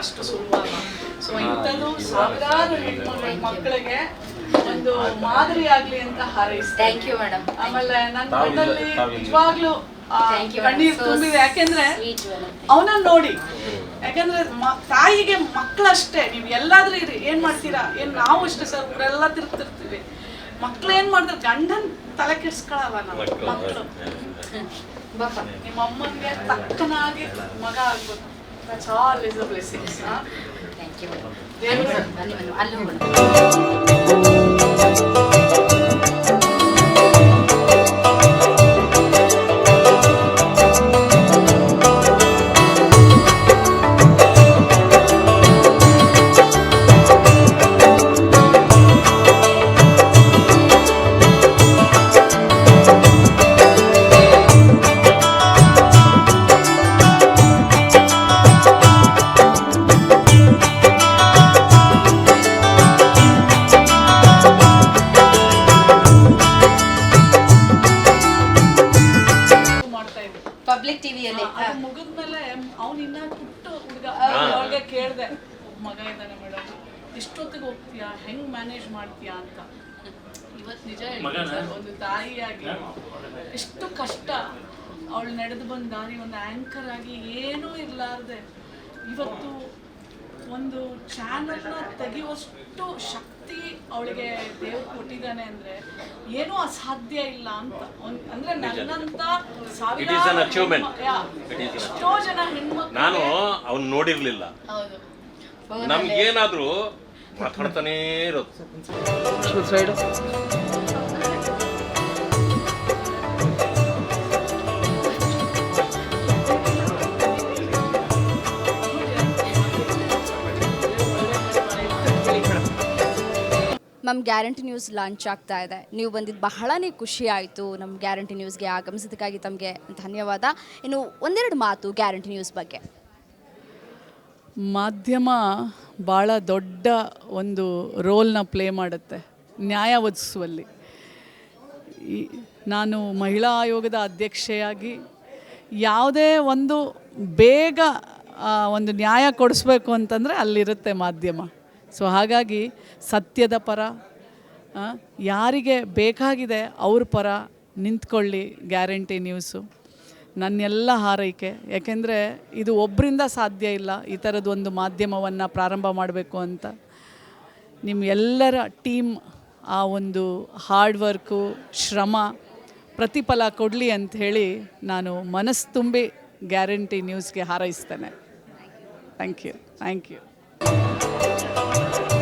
ಅಷ್ಟು ಸುಲಭ ಸೊ ಇಂಥದ್ದು ಸಾವಿರಾರು ಹೆಣ್ಮಕ್ಳು ಮಕ್ಕಳಿಗೆ ಒಂದು ಮಾದರಿ ಆಗ್ಲಿ ಅಂತ ಹಾರೈಸ್ತೀನಿ ಥ್ಯಾಂಕ್ ಯು ಮೇಡಮ್ ಆಮೇಲೆ ನನ್ನ ಕಣ್ಣಲ್ಲಿ. ನಿಜವಾಗ್ಲೂ ಕಣ್ಣೀರ್ ತುಂಬಿದೆ. ಯಾಕೆಂದ್ರೆ ಅವನ ಅವನನ್ನ ನೋಡಿ. ಯಾಕಂದ್ರೆ ತಾಯಿಗೆ ಮಕ್ಕಳಷ್ಟೇ. ನೀವು ಎಲ್ಲಾದ್ರೂ ಇರಿ. ಏನ್ ಮಾಡ್ತೀರಾ? ಏನ್ ನಾವು ಅಷ್ಟೇ ಸರ್? ಊರೆಲ್ಲ ತಿರುಗ್ತಿರ್ತೀವಿ. ಮಕ್ಳು ಏನ್ ಮಾಡ್ತಾರೆ? ಗಂಡನ್ ತಲೆ ಕೆಡ್ಸ್ಕೊಳಲ್ಲ ನಾವು. ಮಕ್ಕಳು. ಬಾಪ ನಿಮ್ಮ ಅಮ್ಮನಿಗೆ ತಕ್ಕನಾಗಿ ಮಗ ಆಗ್ಬೇಕು. That's all is a blessings thank you ಅಲ್ಲಿ ಪಬ್ಲಿಕ್ ಟಿವಿಯಲ್ಲಿ ಅದು ಮುಗಿದ್ಮೇಲೆ ಅವ್ನು ಇನ್ನ ಪುಟ್ಟ ಹುಡುಗ ಅವ್ರಿಗೆ ಕೇಳ್ದೆ ಮಗ ಇದ್ದಾನೆ ಮೇಡಮ್ ಇಷ್ಟೊತ್ತಿಗೆ ಹೋಗ್ತೀಯಾ? ಹೆಂಗ್ ಮ್ಯಾನೇಜ್ ಮಾಡ್ತೀಯಾ ಅಂತ. ಇವತ್ತು ನಿಜ ಒಂದು ತಾಯಿಯಾಗಿ. ಎಷ್ಟು ಕಷ್ಟ. ಅವಳು ನಡೆದು ಬಂದ ದಾರಿ ಒಂದು ಆಂಕರ್ ಆಗಿ ಏನೂ ಇರಲಾರ್ದೆ. ಇವತ್ತು ಒಂದು ಚಾನಲ್ನ ತೆಗೆಯುವಷ್ಟು ಶಕ್ತಿ ಅವಳಿಗೆ ದೇವ್ರು ಕೊಟ್ಟಿದ್ದಾನೆ ಅಂದ್ರೆ ಏನೂ ಅಸಾಧ್ಯ ಇಲ್ಲ ಅಂತ. ಒಂದ್- ಅಂದ್ರೆ ನನ್ನಂತ It is an achievement. ಸಾವಿರಾರು ಎಷ್ಟೋ ಜನ ಹೆಣ್ಮಕ್ಳು ನಾನು ಅವ್ನು ನೋಡಿರ್ಲಿಲ್ಲ. ಹೌದು. ನಮ್ಗೇನಾದ್ರೂ ಮಾತಾಡ್ತಾನೇ ಇರೋದು. ಮ್ಯಾಮ್ ಗ್ಯಾರಂಟಿ ನ್ಯೂಸ್ ಲಾಂಚ್ ಆಗ್ತಾ ಇದೆ. ನೀವು ಬಂದಿದ್ದು ಬಹಳನೇ ಖುಷಿ ಆಯಿತು ನಮ್ಮ ಗ್ಯಾರಂಟಿ ನ್ಯೂಸ್ಗೆ ಆಗಮಿಸಿದ್ದಕ್ಕಾಗಿ ತಮಗೆ ಧನ್ಯವಾದ. ಇನ್ನು ಒಂದೆರಡು ಮಾತು ಗ್ಯಾರಂಟಿ ನ್ಯೂಸ್ ಬಗ್ಗೆ. ಮಾಧ್ಯಮ ಭಾಳ ದೊಡ್ಡ ಒಂದು ರೋಲ್ನ ಪ್ಲೇ ಮಾಡುತ್ತೆ, ನ್ಯಾಯ ಒದಿಸುವಲ್ಲಿ ನಾನು ಮಹಿಳಾ ಆಯೋಗದ ಅಧ್ಯಕ್ಷೆಯಾಗಿ ಯಾವುದೇ ಒಂದು ಬೇಗ ಒಂದು ನ್ಯಾಯ ಕೊಡಿಸ್ಬೇಕು ಅಂತಂದರೆ ಅಲ್ಲಿರುತ್ತೆ ಮಾಧ್ಯಮ. ಸೊ ಹಾಗಾಗಿ ಸತ್ಯದ ಪರ ಯಾರಿಗೆ ಬೇಕಾಗಿದೆ ಅವ್ರ ಪರ ನಿಂತ್ಕೊಳ್ಳಿ ಗ್ಯಾರಂಟಿ ನ್ಯೂಸು. ನನ್ನೆಲ್ಲ ಹಾರೈಕೆ. ಯಾಕೆಂದರೆ ಇದು ಒಬ್ಬರಿಂದ ಸಾಧ್ಯ ಇಲ್ಲ ಈ ಥರದ್ದು ಮಾಧ್ಯಮವನ್ನು ಪ್ರಾರಂಭ ಮಾಡಬೇಕು ಅಂತ. ನಿಮ್ಮ ಎಲ್ಲರ ಟೀಮ್ ಆ ಒಂದು ಹಾರ್ಡ್ ವರ್ಕು, ಶ್ರಮ, ಪ್ರತಿಫಲ ಕೊಡಲಿ ಅಂತ ಹೇಳಿ ನಾನು ಮನಸ್ಸು ತುಂಬಿ ಗ್ಯಾರಂಟಿ ನ್ಯೂಸ್ಗೆ ಹಾರೈಸ್ತೇನೆ. Thank you thank you Thank you.